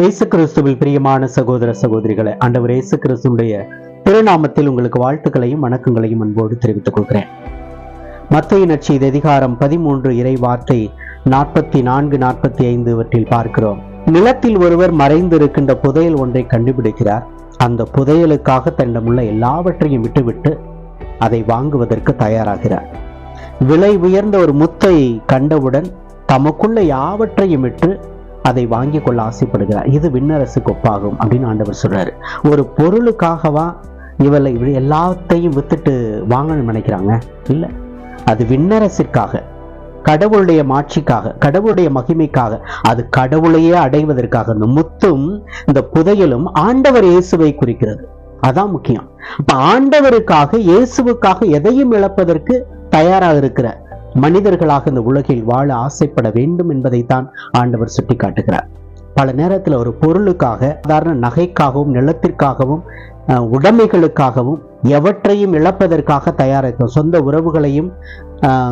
இயேசு கிறிஸ்துவில் பிரியமான சகோதர சகோதரிகளை ஆண்டவர் இயேசு கிறிஸ்துடைய திருநாமத்தில் உங்களுக்கு வாழ்த்துக்களையும் வணக்கங்களையும் அன்போடு தெரிவித்துக் கொள்கிறேன். மத்திய நட்செய்தி அதிகாரம் பதிமூன்று இறை வார்த்தை நாற்பத்தி நான்கு நாற்பத்தி ஐந்து இவற்றில் பார்க்கிறோம். நிலத்தில் ஒருவர் மறைந்திருக்கின்ற புதையல் ஒன்றை கண்டுபிடிக்கிறார். அந்த புதையலுக்காக தன்னிடமுள்ள எல்லாவற்றையும் விட்டுவிட்டு அதை வாங்குவதற்கு தயாராகிறார். விலை உயர்ந்த ஒரு முத்தை கண்டவுடன் தமக்குள்ள யாவற்றையும் விட்டு அதை வாங்கி கொள்ள ஆசைப்படுகிறார். இது விண்ணரசுக்கு ஒப்பாகும் அப்படின்னு ஆண்டவர் சொல்றாரு. ஒரு பொருளுக்காகவா இவளை இவ- எல்லாத்தையும் வித்துட்டு வாங்கணும்னு நினைக்கிறாங்க? இல்ல. அது விண்ணரசிற்காக கடவுளுடைய மாட்சிக்காக கடவுளுடைய மகிமைக்காக அது கடவுளையே அடைவதற்காக. இந்த முத்தும் இந்த புதையலும் ஆண்டவர் இயேசுவை குறிக்கிறது. அதான் முக்கியம். இப்ப ஆண்டவருக்காக இயேசுவுக்காக எதையும் இழப்பதற்கு தயாராக இருக்கிற மனிதர்களாக இந்த உலகில் வாழ ஆசைப்பட வேண்டும் என்பதைத்தான் ஆண்டவர் சுட்டி காட்டுகிறார் பல நேரத்தில் ஒரு பொருளுக்காக சாதாரண நகைக்காகவும் நிலத்திற்காகவும் அஹ், உடைமைகளுக்காகவும் எவற்றையும் இழப்பதற்காக தயாராக சொந்த உறவுகளையும்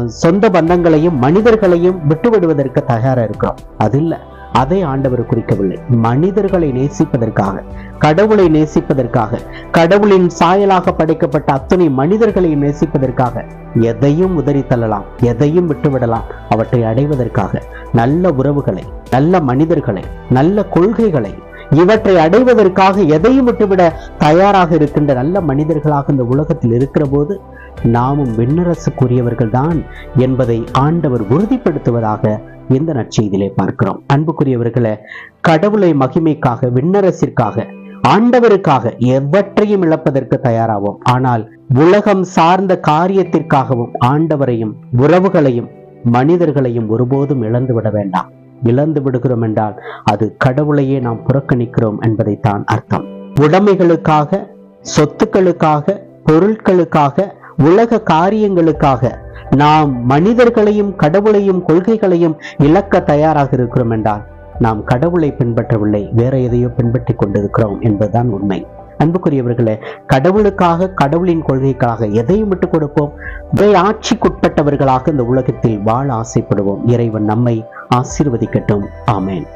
சொந்த பந்தங்களையும் மனிதர்களையும் விட்டுவிடுவதற்கு தயாராக இருக்கிறோம். அது இல்லை. அதை ஆண்டவர் குறிக்கவில்லை. மனிதர்களை நேசிப்பதற்காக கடவுளை நேசிப்பதற்காக கடவுளின் சாயலாக படைக்கப்பட்ட அத்தனை மனிதர்களை நேசிப்பதற்காக எதையும் உதறி தள்ளலாம் எதையும் விட்டுவிடலாம். அவற்றை அடைவதற்காக நல்ல உறவுகளை நல்ல மனிதர்களை நல்ல கொள்கைகளை இவற்றை அடைவதற்காக எதையும் விட்டுவிட தயாராக இருக்கின்ற நல்ல மனிதர்களாக இந்த உலகத்தில் இருக்கிற போது நாமும் விண்ணரசுக்குரியவர்கள் தான் என்பதை ஆண்டவர் உறுதிப்படுத்துவதாக இந்த நற்செய்தியிலே பார்க்கிறோம். அன்புக்குரியவர்களை கடவுளை மகிமைக்காக விண்ணரசிற்காக ஆண்டவருக்காக எவற்றையும் இழப்பதற்கு தயாராவோம். ஆனால் உலகம் சார்ந்த காரியத்திற்காகவும் ஆண்டவரையும் உறவுகளையும் மனிதர்களையும் ஒருபோதும் இழந்து விட வேண்டாம். இழந்து விடுகிறோம் என்றால் அது கடவுளையே நாம் புறக்கணிக்கிறோம் என்பதைத்தான் அர்த்தம். உடைமைகளுக்காக சொத்துக்களுக்காக பொருட்களுக்காக உலக காரியங்களுக்காக நாம் மனிதர்களையும் கடவுளையும் கொள்கைகளையும் இழக்க தயாராக இருக்கிறோம் என்றால் நாம் கடவுளை பின்பற்றவில்லை வேற எதையோ பின்பற்றிக் கொண்டிருக்கிறோம் என்பதுதான் உண்மை. அன்புக்குரியவர்களே கடவுளுக்காக கடவுளின் கொள்கைக்காக எதையும் விட்டு கொடுப்போம். இறை ஆட்சிக்குட்பட்டவர்களாக இந்த உலகத்தில் வாழ ஆசைப்படுவோம். இறைவன் நம்மை ஆசீர்வதிக்கட்டும். ஆமேன்.